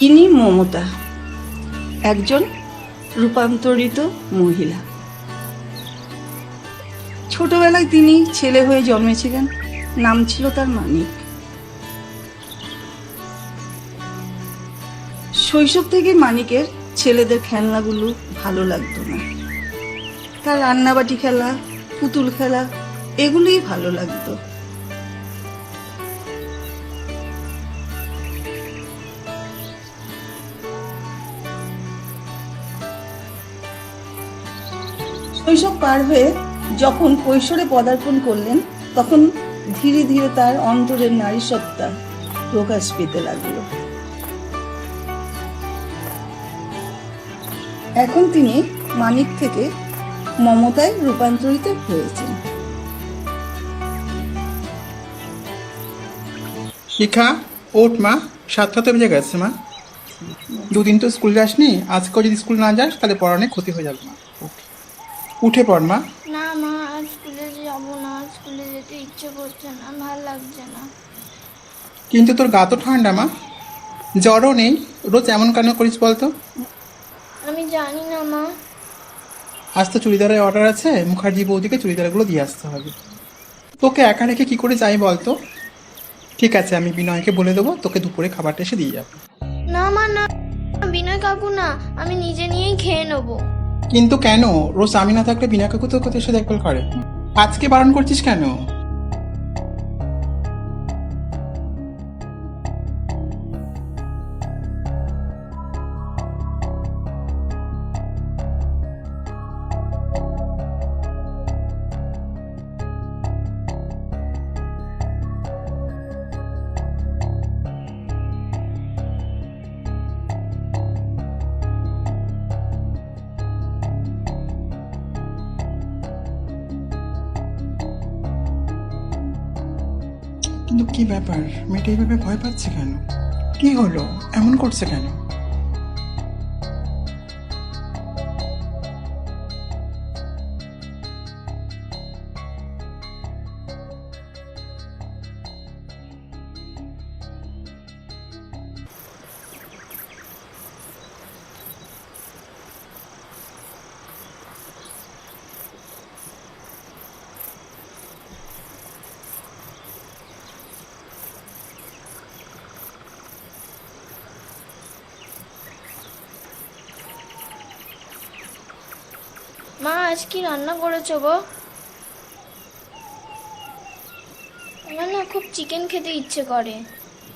ইনি মমতা। একজন রূপান্তরিত মহিলা। ছোটবেলায় তিনি ছেলে হয়ে জন্মেছিলেন। নাম ছিল তার মানিক। শৈশব থেকে মানিকের ছেলেদের খেলনাগুলো ভালো লাগতো না। তার রান্নাবাটি খেলা পুতুল খেলা এগুলোই ভালো লাগতো। শৈশব পার হয়ে যখন কৈশোরে পদার্পণ করলেন, তখন ধীরে ধীরে তার অন্তরের নারী সত্তা প্রকাশ পেতে লাগল। এখন তিনি মানিক থেকে মমতায় রূপান্তরিত হয়েছেন। শিখা, ওঠ মা সাতটা তো বেজে গেছে মা। দুদিন তো স্কুল যাসনি, আজকেও যদি স্কুল না যাস, তাহলে পড়ানে ক্ষতি হয়ে যাবে মা। উঠে পড় মা। না মা আজ স্কুলে যাব না স্কুলে যেতে ইচ্ছে করছে না ভালো লাগছে না। কিন্তু তোর গা তো ঠান্ডা মা। জ্বরও নেই। রোজ এমন কেন করিস বলতো? আমি জানি না মা। আজ তো চুড়িদারের অর্ডার আছে মুখার্জি বৌদিকে চুড়িদারগুলো দিয়ে আসতে হবে। তোকে একা রেখে কি করে যাই বলতো? ঠিক আছে আমি বিনয়কে বলে দেবো তোকে দুপুরে খাবারটা এসে দিয়ে যাবে। না মা না বিনয় কাকু না আমি নিজে নিয়েই খেয়ে নেব। কিন্তু কেন? রোজ আমি না থাকলে বিনা কাকু তোর এসে দেখভাল করে। আজকে বারণ করছিস কেন? কি ব্যাপার? মেয়েটা এইভাবে ভয় পাচ্ছে কেন? কি হলো? এমন করছে কেন? মা আজ কি রান্না করেছ গো? আমার না খুব চিকেন খেতে ইচ্ছে করে।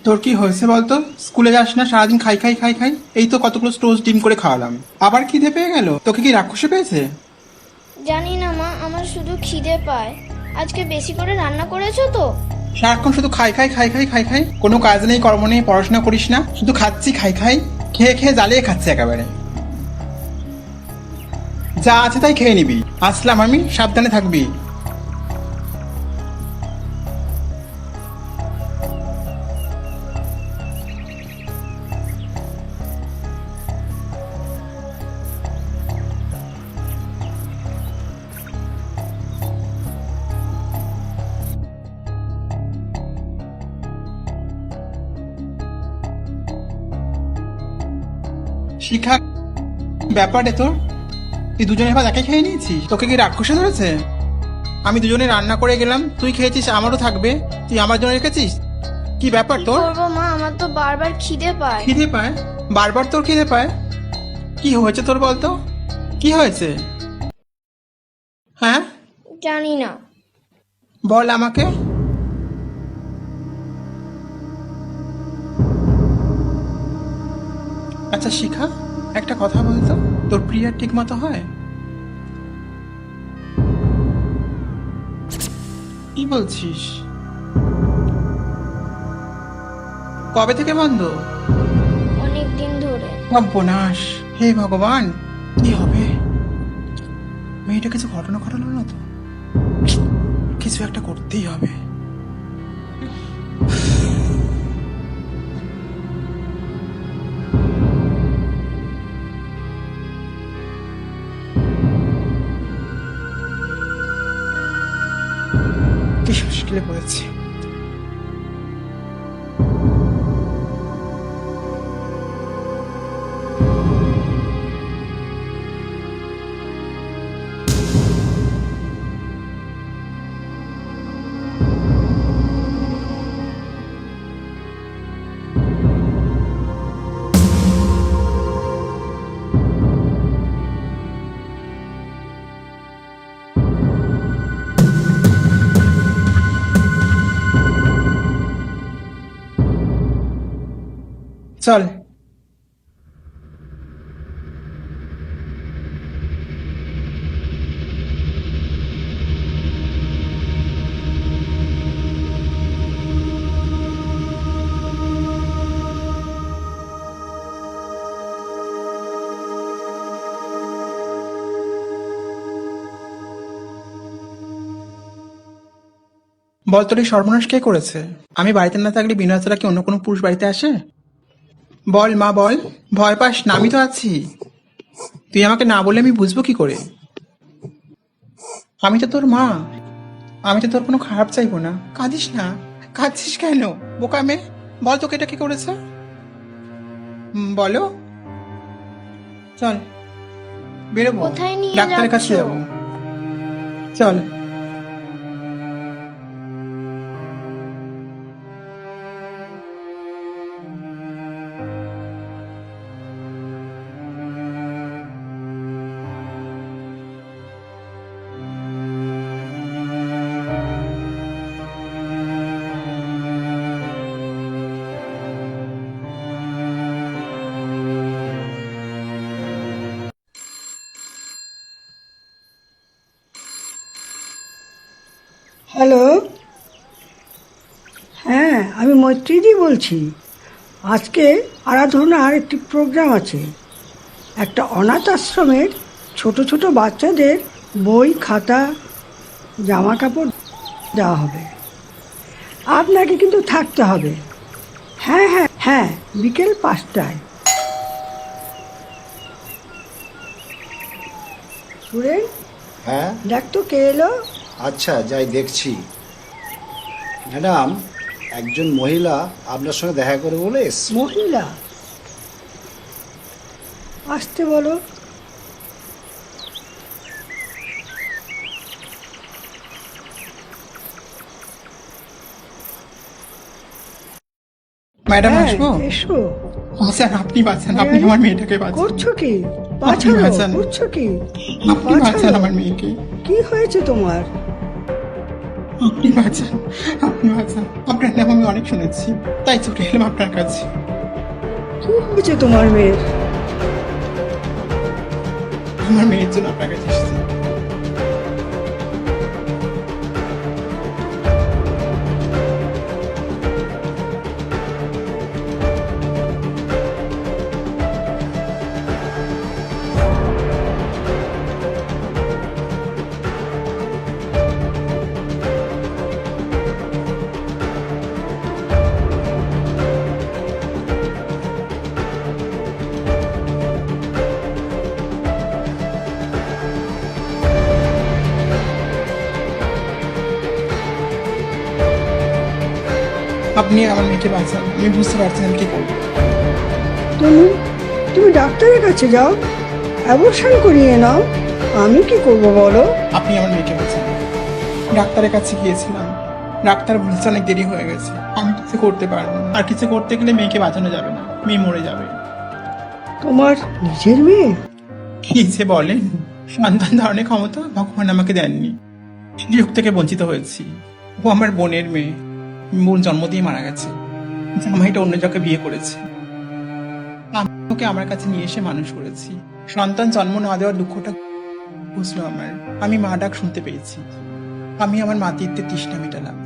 তোর কি হয়েছে বলতো? স্কুলে যাস না সারাদিন খাই খাই খাই খাই। এই তো কতগুলো টোস্ট ডিম করে খাওয়ালাম। আবার খিদে পেয়ে গেল? তোকে কি রাক্ষসে পেয়েছে? জানি না মা আমার শুধু খিদে পায়। আজকে বেশি করে রান্না করেছ তো? সারাক্ষণ শুধু খাই খাই খাই খাই খাই খাই। কোনো কাজ নেই কর্ম নেই পড়াশোনা করিস না। শুধু খাচ্ছি খাই খাই। খেয়ে খেয়ে জ্বালিয়ে খাচ্ছি একেবারে। যা আছে তাই খেয়ে নিবি। আসলাম আমি সাবধানে থাকবি। শিখা ব্যাপারে তোর। তুই দুজনে ভাত একে খেয়ে নিয়েছিস? তোকে কি রাক্ষসে ধরেছে? আমি দুজনে রান্না করে গেলাম তুই খেয়েছিস আমারও থাকবে। তুই আমার জন্য রেখেছিস? কি ব্যাপার তোর? করব মা? আমার তো বারবার খিদে পায়। খিদে পায়? বারবার তোর খিদে পায়? কি হয়েছে তোর বলতো? কি হয়েছে? হ্যাঁ? জানি না। বল আমাকে। আচ্ছা শিখা একটা কথা বলতো। তোর প্রিয়ার ঠিক মতো হয়? কি বলছিস? কবে থেকে বন্ধ? অনেক দিন ধরে। সর্বনাশ। হে ভগবান কি হবে? মেয়েটা কিছু ঘটনা ঘটালো না তো? কিছু একটা করতেই হবে। কি মুশকিলে চল। বল সর্বনাশ কে করেছে? আমি বাড়িতে না থাকলে বিনয় ছাড়া কি অন্য কোনো পুরুষ বাড়িতে আসে? বল মা বল। ভয় পাস না আমি তো আছি। তুই আমাকে না বলে আমি বুঝব কি করে? আমি তো তোর মা। আমি তো তোর কোনো খারাপ চাইব না। কাঁদিস না। কাঁদছিস কেন? বোকা মেয়ে? বল তোকে এটা কি করেছে? বলো। চল বেরোবো। ডাক্তারের কাছে? যাব। চল। হ্যালো? হ্যাঁ আমি মৈত্রীদি বলছি। আজকে আরাধনার একটি প্রোগ্রাম আছে। একটা অনাথ আশ্রমের ছোট ছোট বাচ্চাদের বই খাতা জামা কাপড় দেওয়া হবে। আপনাকে কিন্তু থাকতে হবে। হ্যাঁ হ্যাঁ হ্যাঁ বিকেল পাঁচটায়। সুরেন হ্যাঁ? দেখ তো কে এলো। আচ্ছা যাই দেখছি। ম্যাডাম একজন মহিলা আপনার সঙ্গে দেখা করে বলে এসছে। মহিলা? আসতে বলো। ম্যাডাম হ্যাঁ, আসব? এসো। ও আপনি বাঁচান আপনি আমার মেয়েটাকে বাঁচান। করছ কি? বাঁচানো বাঁচান। করছ কি? আপনি বাঁচান বাঁচানো? আমার মেয়েকে। কি হয়েছে তোমার? আপনি বাঁচান আপনি বাঁচান আপনার নাম আমি অনেক শুনেছি তাই ছুটে এলাম আপনার কাছে। কি হয়েছে তোমার মেয়ের? আমার মেয়ের জন্য আপনার কাছে এসেছি। আপনি আমার মেয়েকে বাঁচান আমি বুঝতে পারছি না কি করব। তুমি তুমি ডাক্তারের কাছে যাও অ্যাবর্শন করিয়ে নাও আমি কি করব বলো? আপনি আমার মেয়েকে বাঁচান। ডাক্তারের কাছে গিয়েছিলাম ডাক্তার বলছে অনেক দেরি হয়ে গেছে আমি কিছু করতে পারব। আর কিছু করতে গেলে মেয়েকে বাঁচানো যাবে না মেয়ে মরে যাবে। তোমার নিজের মেয়ে? কি যে বলেন সন্তান ধারণের ক্ষমতা ভগবান আমাকে দেননি। সুযোগ থেকে বঞ্চিত হয়েছি। ও আমার বোনের মেয়ে। বোন জন্ম দিয়ে মারা গেছে। জামাইটা অন্য যাকে বিয়ে করেছে। ওকে আমার কাছে নিয়ে এসে মানুষ করেছি। সন্তান জন্ম না দেওয়ার দুঃখটা বুঝলো আমার। আমি মা ডাক শুনতে পেয়েছি। আমি আমার মাতৃত্বের তৃষ্ণা মেটালাম।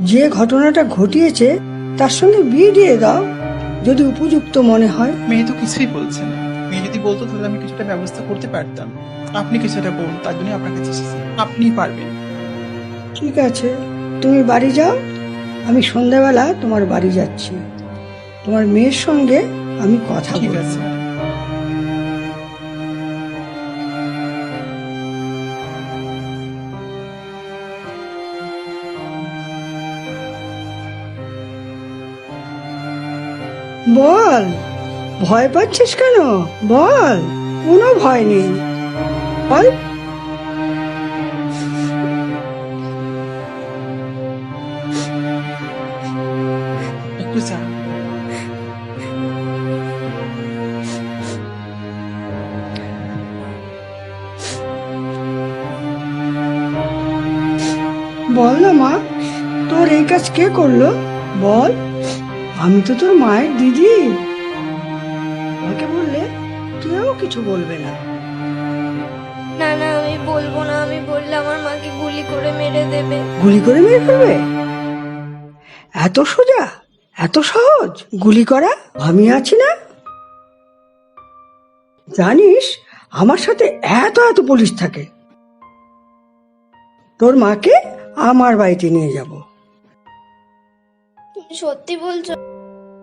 যে ঘটনাটা ঘটিয়েছে তার সঙ্গে বিয়ে দিয়ে দাও। যদি উপযুক্ত মনে হয়। মেয়ে তো কিছুই বলছে না। মেয়ে যদি বলতো তাহলে আমি কিছুটা ব্যবস্থা করতে পারতাম। আপনি কিছুটা করুন তার জন্য আপনার কাছে আপনি পারবেন। ঠিক আছে। তুমি বাড়ি যাও আমি সন্ধ্যাবেলা তোমার বাড়ি যাচ্ছি। তোমার মেয়ের সঙ্গে আমি কথা আছে। বল ভয় পাচ্ছিস কেন? বল কোনো ভয় নেই। বল। কে করল? বল। আমি তো তোর মায়ের দিদি। আমাকে বললে কেউ কিছু বলবে না। না না আমি বলব না। আমি বললে আমার মাকে গুলি করে মেরে দেবে। গুলি করে মেরে ফেলবে? এত সোজা? এত সহজ? গুলি করা? আমি আছি না? জানিস আমার সাথে এত এত পুলিশ থাকে। তোর মাকে আমার বাড়িতে নিয়ে যাব। সত্যি বলছো?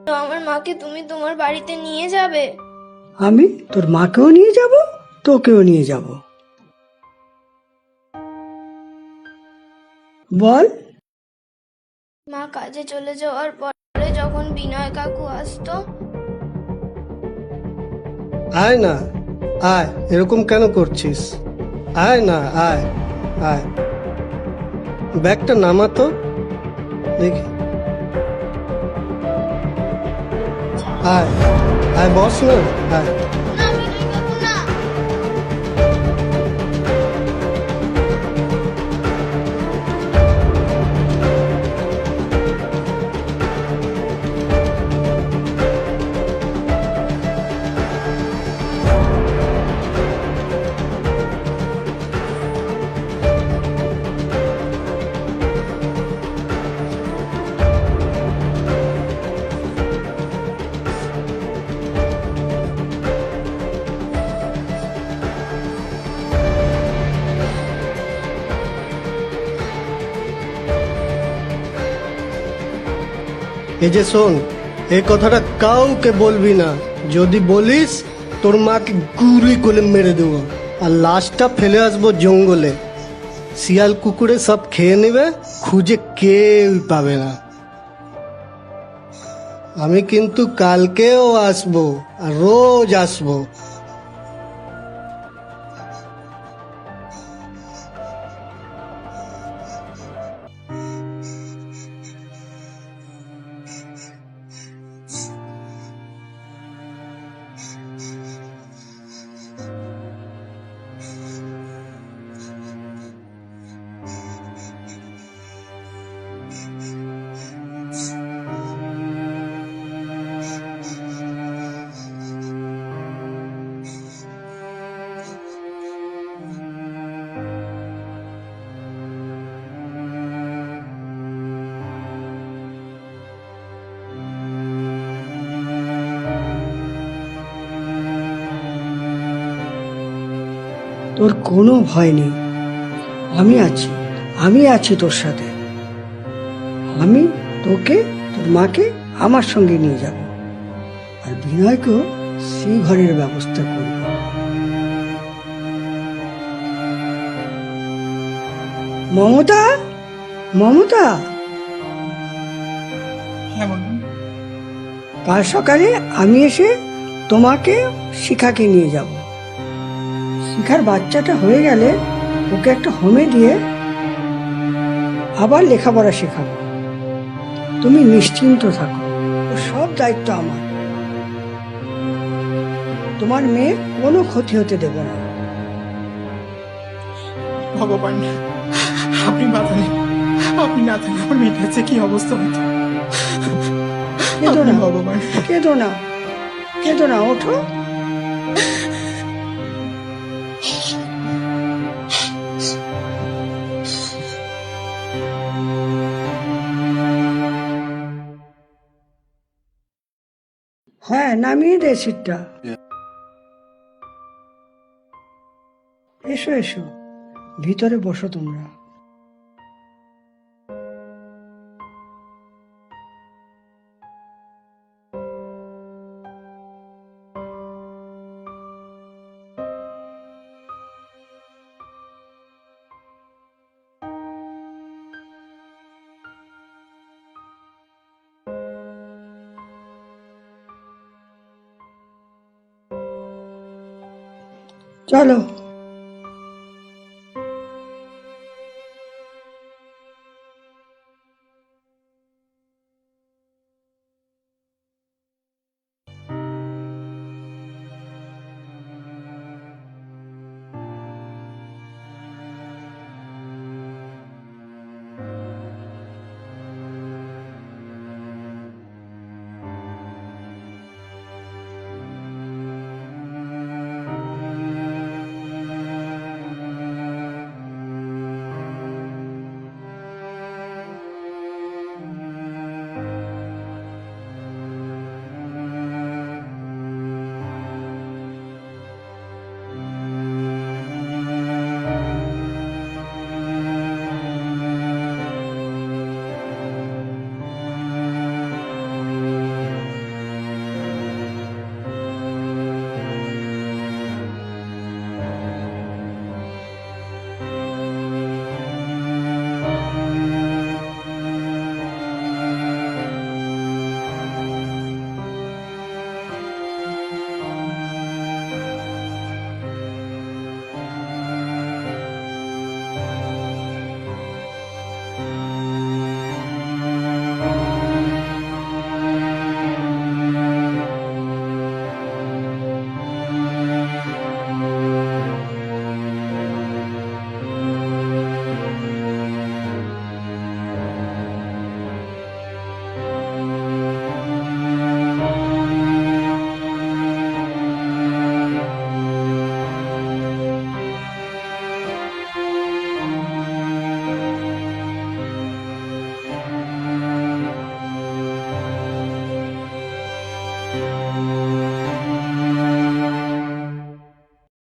আমার মাকে তুমি তোমার বাড়িতে নিয়ে যাবে? আমি? তোর মাকেও নিয়ে যাব? তোকেও নিয়ে যাব। বল। মা কাজে চলে যাওয়ার পরে যখন বিনয় কাকু আসতো আয় না আয় এরকম কেন করছিস? আয় না আয় আয়। ব্যাগটা নামাতো দেখি। আয় আয় বস না আয় না বিনয় এই যে শোন, এই কথাটা কাউকে বলবি না। যদি বলিস, তোর মাকে গুলি করে মেরে দেবো। আর লাশটা ফেলে আসব জঙ্গলে। শিয়াল কুকুরে সব খেয়ে নেবে, খুঁজে কেউ পাবে না। আমি কিন্তু কালকেও আসব, আর রোজ আসব। তোর কোনো ভয় নেই। আমি আছি আমি আছি তোর সাথে। আমি তোকে তোর মাকে আমার সঙ্গে নিয়ে যাব। আর বিনয়কেও সেই ঘরের ব্যবস্থা করব। মমতা মমতা। হ্যাঁ বলুন। কাল সকালে আমি এসে তোমাকে শিখাকে নিয়ে যাব। শিখার বাচ্চাটা হয়ে গেলে ওকে একটা হোমে দিয়ে আবার লেখাপড়া শেখাবো। তুমি নিশ্চিন্ত থাকো ওর সব দায়িত্ব আমার। তোমার মেয়ে কোনো ক্ষতি হতে দেব না। ভগবান আপনি বাঁচালেন আপনি না থাকলে আমার কি অবস্থা হতো? কেঁদো না ভগবান। কেঁদো না কেঁদো না ওঠো। হ্যাঁ নামিয়ে দে সিটটা এসো এসো। ভিতরে বসো তোমরা। চলো